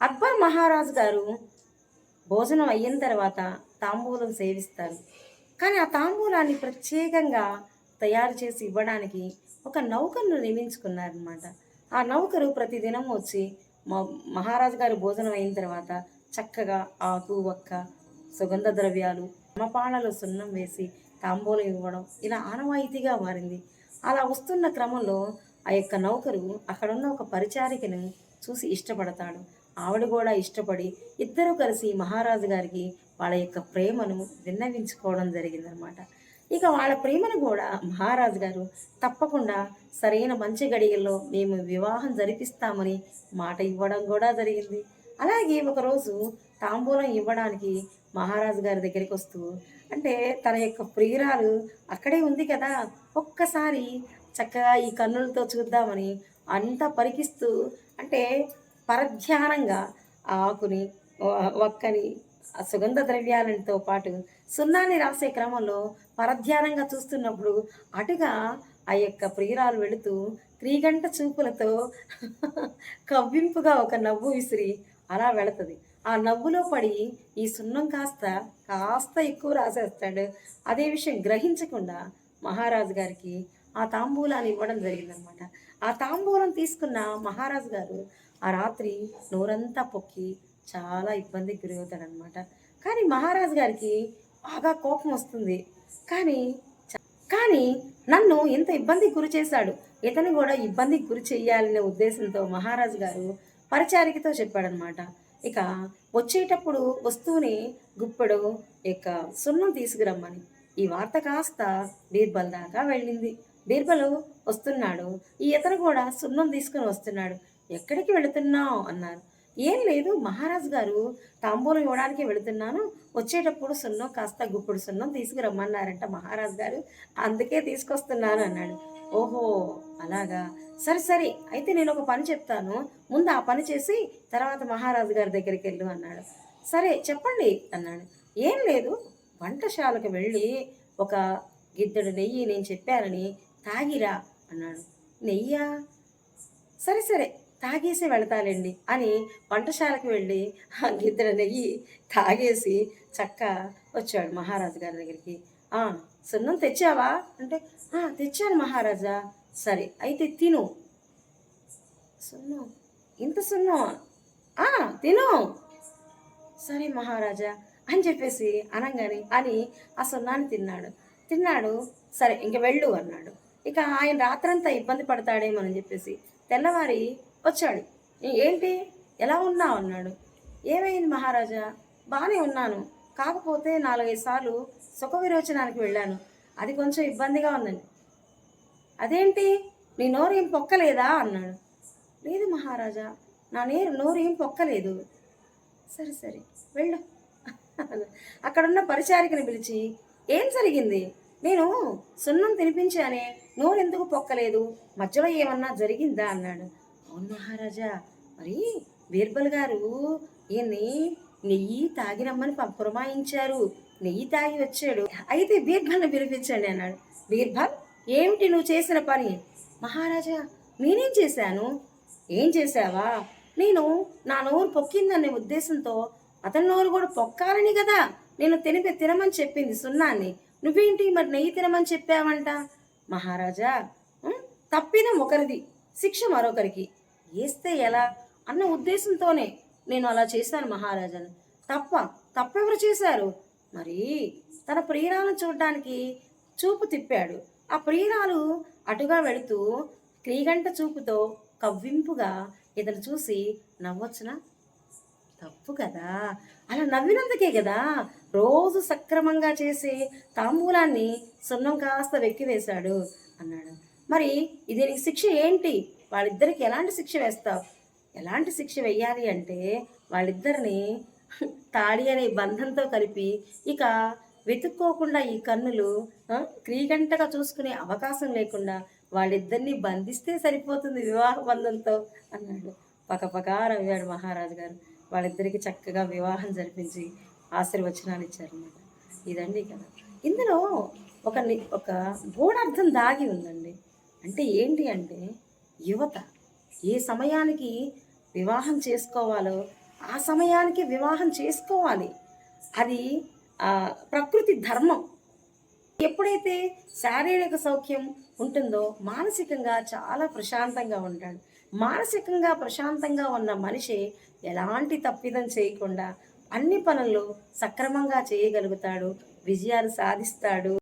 అక్బర్ మహారాజు గారు భోజనం అయిన తర్వాత తాంబూలం సేవిస్తారు. కానీ ఆ తాంబూలాన్ని ప్రత్యేకంగా తయారు చేసి ఇవ్వడానికి ఒక నౌకను నియమించుకున్నారనమాట ఆ నౌకరు ప్రతిదినం వచ్చి మ- మహారాజు గారు భోజనం అయిన తర్వాత చక్కగా ఆకు ఒక్క సుగంధ ద్రవ్యాలు సమపాణలో సున్నం వేసి తాంబూలం ఇవ్వడం ఇలా ఆనవాయితీగా మారింది. అలా వస్తున్న క్రమంలో ఆ యొక్క నౌకరు అక్కడున్న ఒక పరిచారికను చూసి ఇష్టపడతాడు. ఆవిడ కూడా ఇష్టపడి ఇద్దరూ కలిసి మహారాజు గారికి వాళ్ళ యొక్క ప్రేమను విన్నవించుకోవడం జరిగిందనమాట ఇక వాళ్ళ ప్రేమను కూడా మహారాజు గారు తప్పకుండా సరైన మంచి గడియల్లో మేము వివాహం జరిపిస్తామని మాట ఇవ్వడం కూడా జరిగింది. అలాగే ఒకరోజు తాంబూలం ఇవ్వడానికి మహారాజు గారి దగ్గరికి వస్తూ అంటే తన యొక్క ప్రియురాలు అక్కడే ఉంది కదా ఒక్కసారి చక్కగా ఈ కన్నులతో చూద్దామని అంతా పరికిస్తూ అంటే పరధ్యానంగా ఆ ఆకుని ఒక్కని వక్కని సుగంధ ద్రవ్యాలతో పాటు సున్నాన్ని రాసే క్రమంలో పరధ్యానంగా చూస్తున్నప్పుడు అటుగా ఆ యొక్క ప్రియురాలు వెళుతూ క్రీగంట చూపులతో కవ్వింపుగా ఒక నవ్వు విసిరి అలా వెళుతుంది. ఆ నవ్వులో పడి ఈ సున్నం కాస్త కాస్త ఎక్కువ రాసేస్తాడు. అదే విషయం గ్రహించకుండా మహారాజు గారికి ఆ తాంబూలాన్ని ఇవ్వడం జరిగిందనమాట. ఆ తాంబూలం తీసుకున్న మహారాజు గారు ఆ రాత్రి నోరంతా పొక్కి చాలా ఇబ్బందికి గురవుతాడనమాట కానీ మహారాజు గారికి బాగా కోపం వస్తుంది. కానీ చ- కానీ నన్ను ఇంత ఇబ్బందికి గురి చేశాడు. ఇతను కూడా ఇబ్బందికి గురి చేయాలనే ఉద్దేశంతో మహారాజు గారు పరిచారికతో చెప్పాడనమాట ఇక వచ్చేటప్పుడు వస్తూనే గుప్పెడు ఇక సున్నం తీసుకురమ్మని. ఈ వార్త కాస్త బీర్బల్ దాకా వెళ్ళింది. బీర్బలు వస్తున్నాడు. ఈ ఇతను కూడా సున్నం తీసుకుని వస్తున్నాడు. ఎక్కడికి వెళుతున్నావు? అన్నారు. ఏం లేదు మహారాజు గారు తాంబూలం ఇవ్వడానికి వెళుతున్నాను. వచ్చేటప్పుడు సున్నం కాస్త గుప్పుడు సున్నం తీసుకురమ్మన్నారంట మహారాజు గారు. అందుకే తీసుకొస్తున్నాను అన్నాడు. ఓహో అలాగా. సరే సరే అయితే నేను ఒక పని చెప్తాను. ముందు ఆ పని చేసి తర్వాత మహారాజు గారి దగ్గరికి వెళ్ళు అన్నాడు. సరే చెప్పండి అన్నాడు. ఏం లేదు వంటశాలకు వెళ్ళి ఒక గిద్దెడు నెయ్యి నేను చెప్పానని తాగిరా అన్నాడు. నెయ్యా? సరే సరే తాగేసి వెళతాలండి అని వంటశాలకు వెళ్ళి ఆ గిద్దెడు నెయ్యి తాగేసి చక్క వచ్చాడు మహారాజు గారి దగ్గరికి. "ఆ, సున్నం తెచ్చావా? అంటే "ఆ, తెచ్చాను మహారాజా. సరే అయితే తిను. సున్నం? ఇంత సున్నం? "ఆ, తిను. సరే మహారాజా అని చెప్పేసి అనగానే అని ఆ సున్నాన్ని తిన్నాడు. తిన్నాడు. సరే ఇంక వెళ్ళు అన్నాడు. ఇక ఆయన రాత్రంతా ఇబ్బంది పడతాడేమోనని చెప్పేసి తెల్లవారి వచ్చాడు. ఏంటి? ఎలా ఉన్నావు? అన్నాడు. ఏమైంది మహారాజా? బాగానే ఉన్నాను. కాకపోతే నాలుగైదు సార్లు సుఖ విరోచనానికి వెళ్ళాను. అది కొంచెం ఇబ్బందిగా ఉందండి. అదేంటి? నీ నోరు ఏం పొక్కలేదా? అన్నాడు. లేదు మహారాజా. నా నేరు నోరు ఏం పొక్కలేదు. సరే సరే. వెళ్ళు. అక్కడున్న పరిచారికని పిలిచి ఏం జరిగింది? నేను సున్నం తినిపించానే. నోరు ఎందుకు పొక్కలేదు? మధ్యలో ఏమన్నా జరిగిందా? అన్నాడు. అవును మహారాజా మరి బీర్బల్ గారు ఈయన్ని నెయ్యి తాగిరమ్మని ప- పురమాయించారు. నెయ్యి తాగి వచ్చాడు. అయితే బీర్బల్ని పిలిపించండి అన్నాడు. బీర్బల్ ఏమిటి నువ్వు చేసిన పని? మహారాజా నేనేం చేశాను? ఏం చేశావా? నేను నా నోరు పొక్కిందనే ఉద్దేశంతో అతని నోరు కూడా పొక్కాలని కదా. నేను తినిపి తినమని చెప్పింది సున్నాన్ని. నువ్వేంటి మరి నెయ్యి తినమని చెప్పావంట? మహారాజా తప్పిదం ఒకరిది శిక్ష మరొకరికి. వేస్తే ఎలా? అన్న ఉద్దేశంతోనే నేను అలా చేశాను మహారాజాను. తప్ప తప్పెవరు చేశారు? మరి తన ప్రియురాలను చూడడానికి చూపు తిప్పాడు. ఆ ప్రియురాలు అటుగా వెళుతూ క్రీగంట చూపుతో కవ్వింపుగా ఇతను చూసి నవ్వొచ్చునా? తప్పు కదా. అలా నవ్వినందుకే కదా. రోజు సక్రమంగా చేసే తాంబూలాన్ని సున్నం కాస్త వెక్కివేశాడు అన్నాడు. మరి ఇది శిక్ష ఏంటి? వాళ్ళిద్దరికి ఎలాంటి శిక్ష వేస్తావు? ఎలాంటి శిక్ష వెయ్యాలి అంటే వాళ్ళిద్దరిని తాడి అనే బంధంతో కలిపి ఇక వెతుక్కోకుండా ఈ కన్నులు క్రీగంటగా చూసుకునే అవకాశం లేకుండా వాళ్ళిద్దరిని బంధిస్తే సరిపోతుంది వివాహ బంధంతో అన్నాడు. పకపకా నవ్వాడు మహారాజు గారు. వాళ్ళిద్దరికి చక్కగా వివాహం జరిపించి ఆశీర్వచనాలు ఇచ్చారన్నమాట. ఇదండి కదా ఇందులో ఒక ని- ఒక గూఢార్థం దాగి ఉందండి. అంటే ఏంటి అంటే యువత ఏ సమయానికి వివాహం చేసుకోవాలో ఆ సమయానికి వివాహం చేసుకోవాలి. అది ప్రకృతి ధర్మం. ఎప్పుడైతే శారీరక సౌఖ్యం ఉంటుందో మానసికంగా చాలా ప్రశాంతంగా ఉంటాడు. మానసికంగా ప్రశాంతంగా ఉన్న మనిషి ఎలాంటి తప్పిదం చేయకుండా అన్ని పనులు సక్రమంగా చేయగలుగుతాడు విజయాలు సాధిస్తాడు.